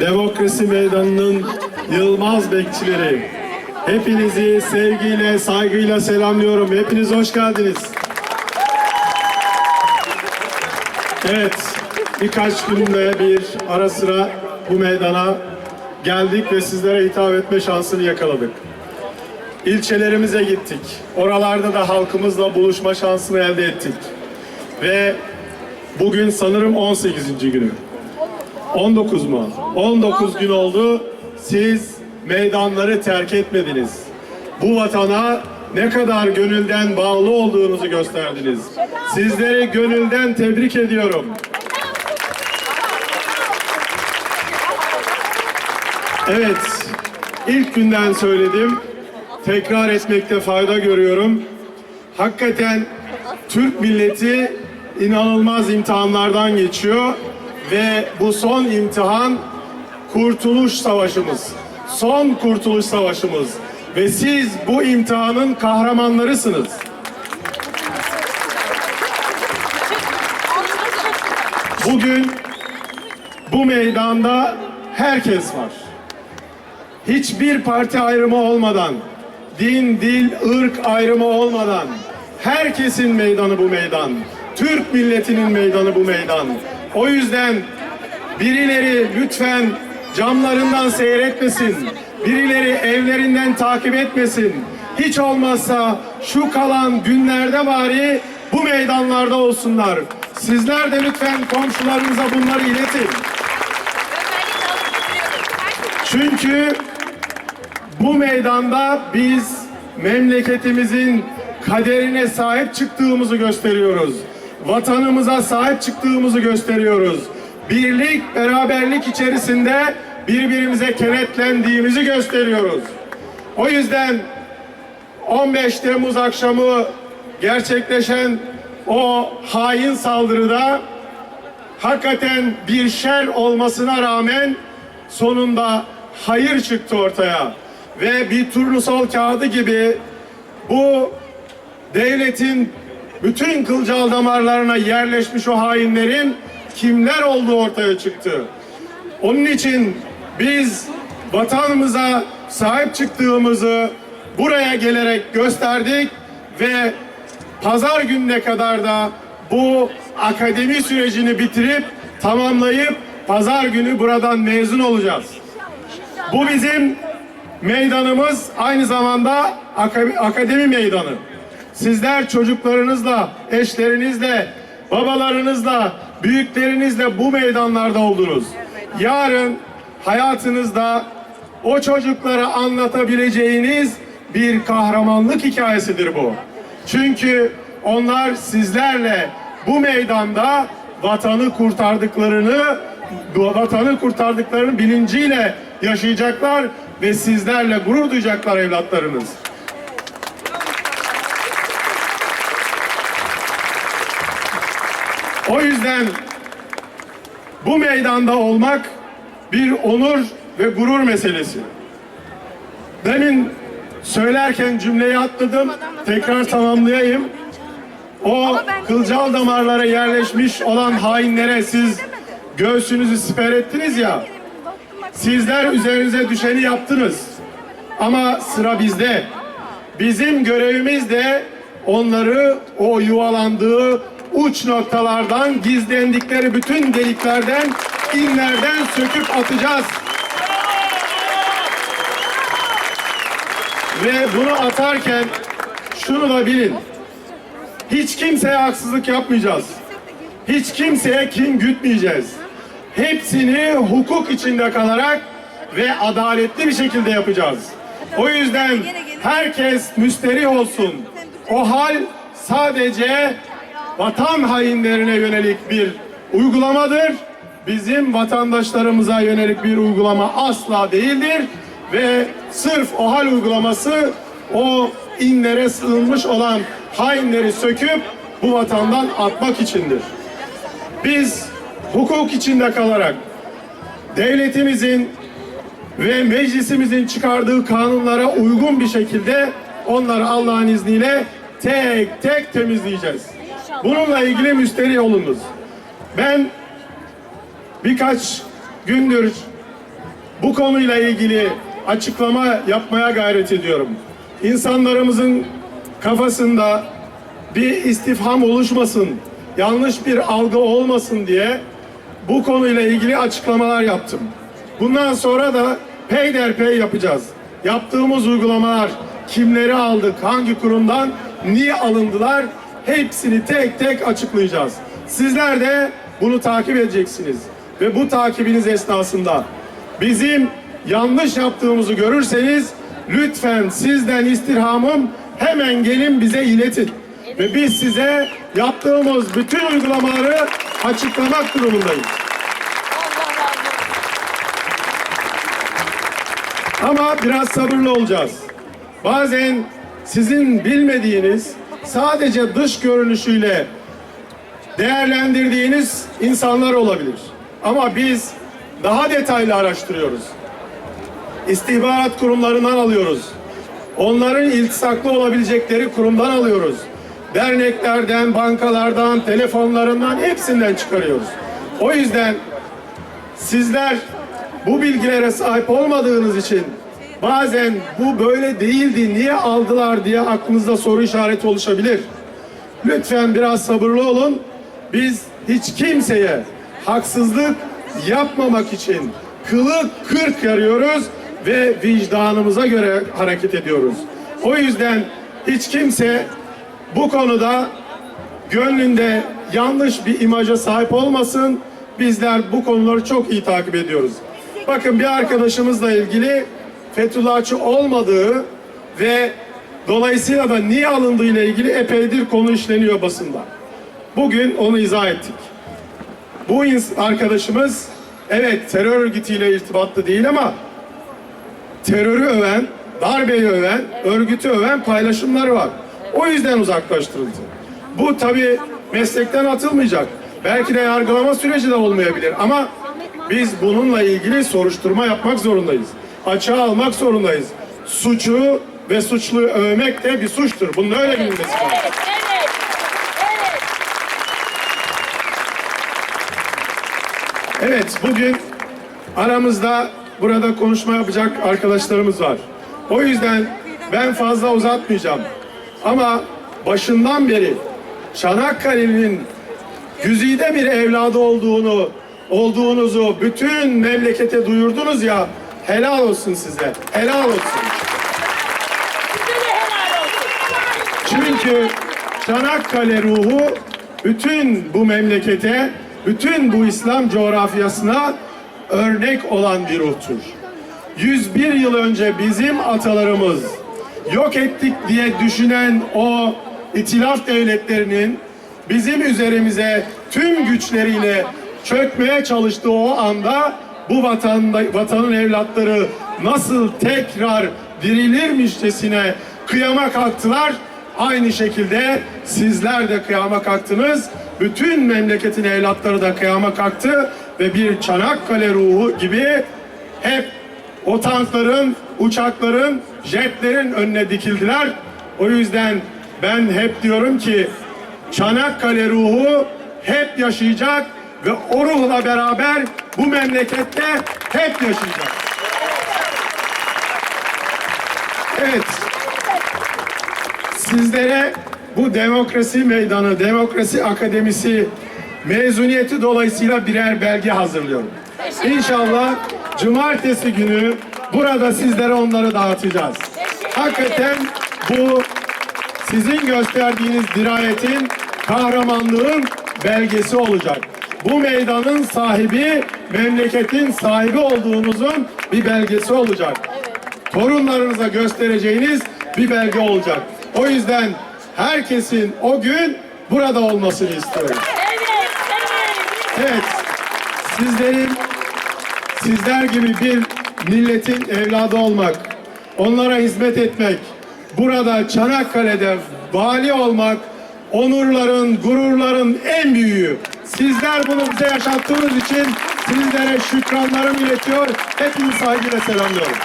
Demokrasi Meydanı'nın yılmaz bekçileri. Hepinizi sevgiyle, saygıyla selamlıyorum. Hepiniz hoş geldiniz. Evet, birkaç günde bir ara sıra bu meydana geldik ve sizlere hitap etme şansını yakaladık. İlçelerimize gittik. Oralarda da halkımızla buluşma şansını elde ettik. Ve bugün sanırım 18. günü. 19 mu? 19 gün oldu. Siz meydanları terk etmediniz. Bu vatana ne kadar gönülden bağlı olduğunuzu gösterdiniz. Sizleri gönülden tebrik ediyorum. Evet, ilk günden söyledim. Tekrar etmekte fayda görüyorum. Hakikaten Türk milleti inanılmaz imtihanlardan geçiyor ve bu son imtihan Kurtuluş Savaşımız. Son Kurtuluş Savaşımız ve siz bu imtihanın kahramanlarısınız. Bugün bu meydanda herkes var. Hiçbir parti ayrımı olmadan, din, dil, ırk ayrımı olmadan herkesin meydanı bu meydan. Türk milletinin meydanı bu meydan. O yüzden birileri lütfen camlarından seyretmesin. Birileri evlerinden takip etmesin. Hiç olmazsa şu kalan günlerde bari bu meydanlarda olsunlar. Sizler de lütfen komşularınıza bunları iletin. Çünkü bu meydanda biz memleketimizin kaderine sahip çıktığımızı gösteriyoruz. Vatanımıza sahip çıktığımızı gösteriyoruz. Birlik, beraberlik içerisinde birbirimize kenetlendiğimizi gösteriyoruz. O yüzden 15 Temmuz akşamı gerçekleşen o hain saldırıda hakikaten bir şer olmasına rağmen sonunda hayır çıktı ortaya. Ve bir turnusol kağıdı gibi bu devletin bütün kılcal damarlarına yerleşmiş o hainlerin kimler olduğu ortaya çıktı. Onun için biz vatanımıza sahip çıktığımızı buraya gelerek gösterdik ve pazar gününe kadar da bu akademi sürecini bitirip tamamlayıp pazar günü buradan mezun olacağız. Bu bizim meydanımız aynı zamanda aka- akademi meydanı. Sizler çocuklarınızla, eşlerinizle, babalarınızla, büyüklerinizle bu meydanlarda oldunuz. Yarın hayatınızda o çocuklara anlatabileceğiniz bir kahramanlık hikayesidir bu. Çünkü onlar sizlerle bu meydanda vatanı kurtardıklarını, vatanı kurtardıklarının bilinciyle yaşayacaklar ve sizlerle gurur duyacaklar evlatlarınız. O yüzden bu meydanda olmak bir onur ve gurur meselesi. Demin söylerken cümleyi atladım. Tekrar tamamlayayım. O kılcal damarlara yerleşmiş olan hainlere siz göğsünüzü siper ettiniz ya. Sizler üzerinize düşeni yaptınız. Ama sıra bizde. Bizim görevimiz de onları o yuvalandığı uç noktalardan, gizlendikleri bütün deliklerden, inlerden söküp atacağız. Ve bunu atarken şunu da bilin. Hiç kimseye haksızlık yapmayacağız. Hiç kimseye kin gütmeyeceğiz. Hepsini hukuk içinde kalarak ve adaletli bir şekilde yapacağız. O yüzden herkes müsterih olsun. O hal sadece vatan hainlerine yönelik bir uygulamadır. Bizim vatandaşlarımıza yönelik bir uygulama asla değildir. Ve sırf o hal uygulaması o inlere sığınmış olan hainleri söküp bu vatandan atmak içindir. Biz hukuk içinde kalarak devletimizin ve meclisimizin çıkardığı kanunlara uygun bir şekilde onları Allah'ın izniyle tek tek temizleyeceğiz. Bununla ilgili müsterih olunuz. Ben birkaç gündür bu konuyla ilgili açıklama yapmaya gayret ediyorum. İnsanlarımızın kafasında bir istifham oluşmasın, yanlış bir algı olmasın diye bu konuyla ilgili açıklamalar yaptım. Bundan sonra da peyderpey yapacağız. Yaptığımız uygulamalar, kimleri aldık, hangi kurumdan, niye alındılar hepsini tek tek açıklayacağız. Sizler de bunu takip edeceksiniz. Ve bu takibiniz esnasında bizim yanlış yaptığımızı görürseniz lütfen sizden istirhamım hemen gelin bize iletin. Ve biz size yaptığımız bütün uygulamaları açıklamak durumundayız. Ama biraz sabırlı olacağız. Bazen sizin bilmediğiniz, sadece dış görünüşüyle değerlendirdiğiniz insanlar olabilir. Ama biz daha detaylı araştırıyoruz. İstihbarat kurumlarından alıyoruz. Onların iltisaklı olabilecekleri kurumdan alıyoruz. Derneklerden, bankalardan, telefonlarından hepsinden çıkarıyoruz. O yüzden sizler bu bilgilere sahip olmadığınız için bazen bu böyle değildi, niye aldılar diye aklınızda soru işareti oluşabilir. Lütfen biraz sabırlı olun. Biz hiç kimseye haksızlık yapmamak için kılı kırk yarıyoruz ve vicdanımıza göre hareket ediyoruz. O yüzden hiç kimse bu konuda gönlünde yanlış bir imaja sahip olmasın. Bizler bu konuları çok iyi takip ediyoruz. Bakın bir arkadaşımızla ilgili Fethullahçı olmadığı ve dolayısıyla da niye alındığı ile ilgili epeydir konu işleniyor basında. Bugün onu izah ettik. Bu arkadaşımız evet terör örgütüyle irtibatlı değil ama terörü öven, darbeyi öven, örgütü öven paylaşımları var. O yüzden uzaklaştırıldı. Bu tabi meslekten atılmayacak. Belki de yargılama süreci de olmayabilir ama biz bununla ilgili soruşturma yapmak zorundayız. Açığa almak zorundayız. Suçu ve suçluyu övmek de bir suçtur. Bunun öyle bilinmesi lazım. Evet, evet, evet. Evet, bugün aramızda burada konuşma yapacak arkadaşlarımız var. O yüzden ben fazla uzatmayacağım. Ama başından beri Çanakkale'nin güzide bir evladı olduğunu, olduğunuzu bütün memlekete duyurdunuz ya, helal olsun size, helal olsun. Çünkü Çanakkale ruhu bütün bu memlekete, bütün bu İslam coğrafyasına örnek olan bir ruhtur. 101 yıl önce bizim atalarımız yok ettik diye düşünen o itilaf devletlerinin bizim üzerimize tüm güçleriyle çökmeye çalıştığı o anda bu vatanda, vatanın evlatları nasıl tekrar dirilirmişçesine kıyama kalktılar. Aynı şekilde sizler de kıyama kalktınız. Bütün memleketin evlatları da kıyama kalktı ve bir Çanakkale ruhu gibi hep o tankların, uçakların, jetlerin önüne dikildiler. O yüzden ben hep diyorum ki Çanakkale ruhu hep yaşayacak ve o ruhla beraber bu memlekette hep yaşayacak. Evet. Sizlere bu demokrasi meydanı, demokrasi akademisi mezuniyeti dolayısıyla birer belge hazırlıyorum. İnşallah cumartesi günü burada sizlere onları dağıtacağız. Hakikaten bu sizin gösterdiğiniz dirayetin, kahramanlığın belgesi olacak. Bu meydanın sahibi, memleketin sahibi olduğunuzun bir belgesi olacak. Torunlarınıza göstereceğiniz bir belge olacak. O yüzden herkesin o gün burada olmasını istiyorum. Evet, evet. Evet, sizlerin, sizler gibi bir milletin evladı olmak, onlara hizmet etmek, burada Çanakkale'de vali olmak, onurların, gururların en büyüğü. Sizler bunu bize yaşattığınız için sizlere şükranlarımı iletiyor. Hepinizi saygıyla selamlıyorum.